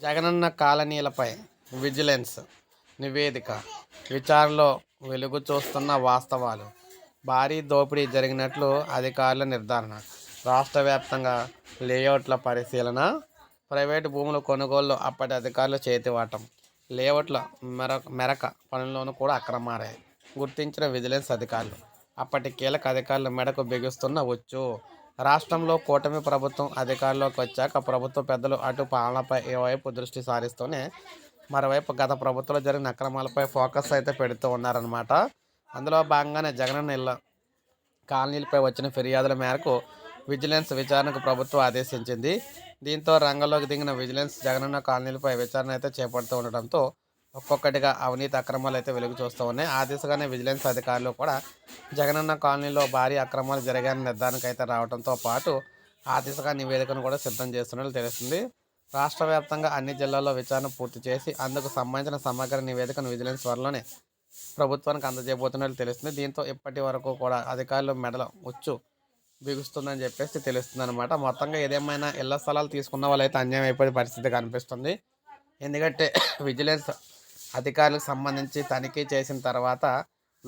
Jagananna కాలనీలపై vigilance నివేదిక విచారణలో వెలుగు చూస్తున్న వాస్తవాలు. భారీ దోపిడీ జరిగినట్లు అధికారుల నిర్ధారణ. రాష్ట్ర వ్యాప్తంగా లేఅవుట్ల పరిశీలన ప్రైవేటు భూముల కొనుగోలు అప్పటి అధికారుల చేతివాటం లేఅవుట్ల మెర మెరక పనుల్లోనూ కూడా అక్రమారాయి. గుర్తించిన విజిలెన్స్ అధికారులు. అప్పటి కీలక అధికారుల మెడకు బిగుస్తున్న వచ్చు రాష్ట్రంలో కూటమి ప్రభుత్వం అధికారంలోకి వచ్చాక ప్రభుత్వ పెద్దలు అటు పాలనపై వైపు దృష్టి సారిస్తూనే మరోవైపు గత ప్రభుత్వంలో జరిగిన అక్రమాలపై ఫోకస్ అయితే పెడుతూ ఉన్నారనమాట అందులో భాగంగానే జగనన్న ఇళ్ళ కాలనీలపై వచ్చిన ఫిర్యాదుల మేరకు విజిలెన్స్ విచారణకు ప్రభుత్వం ఆదేశించింది. దీంతో రంగంలోకి దిగిన విజిలెన్స్ జగనన్న కాలనీలపై విచారణ అయితే చేపడుతూ ఉండడంతో ఒక్కొక్కటిగా అవినీతి అక్రమాలు అయితే వెలుగు చూస్తూ ఉన్నాయి. ఆ దిశగానే విజిలెన్స్ అధికారులు కూడా జగనన్న కాలనీలో భారీ అక్రమాలు జరిగాయని నిర్ధారణకు అయితే రావడంతో పాటు ఆ దిశగా నివేదికను కూడా సిద్ధం చేస్తున్నట్లు తెలుస్తుంది. రాష్ట్ర వ్యాప్తంగా అన్ని జిల్లాల్లో విచారణ పూర్తి చేసి అందుకు సంబంధించిన సమగ్ర నివేదికను విజిలెన్స్ త్వరలోనే ప్రభుత్వానికి అందజేయబోతున్నట్లు తెలుస్తుంది. దీంతో ఇప్పటి వరకు కూడా అధికారులు మెడల ఉచ్చు బిగుస్తుందని చెప్పేసి తెలుస్తుంది అనమాట మొత్తంగా ఏదేమైనా ఇళ్ళ స్థలాలు తీసుకున్న వాళ్ళైతే అన్యాయం అయిపోయే పరిస్థితి కనిపిస్తుంది. ఎందుకంటే విజిలెన్స్ అధికారులకు సంబంధించి తనిఖీ చేసిన తర్వాత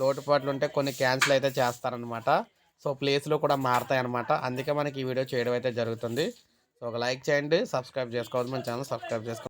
లోటుపాట్లు ఉంటే కొన్ని క్యాన్సిల్ అయితే చేస్తారనమాట సో ప్లేస్లు కూడా మారుతాయి అనమాట అందుకే మనకి ఈ వీడియో చేయడం అయితే జరుగుతుంది. సో ఒక లైక్ చేయండి సబ్స్క్రైబ్ చేసుకోవద్దు మన ఛానల్ సబ్స్క్రైబ్ చేసుకోండి.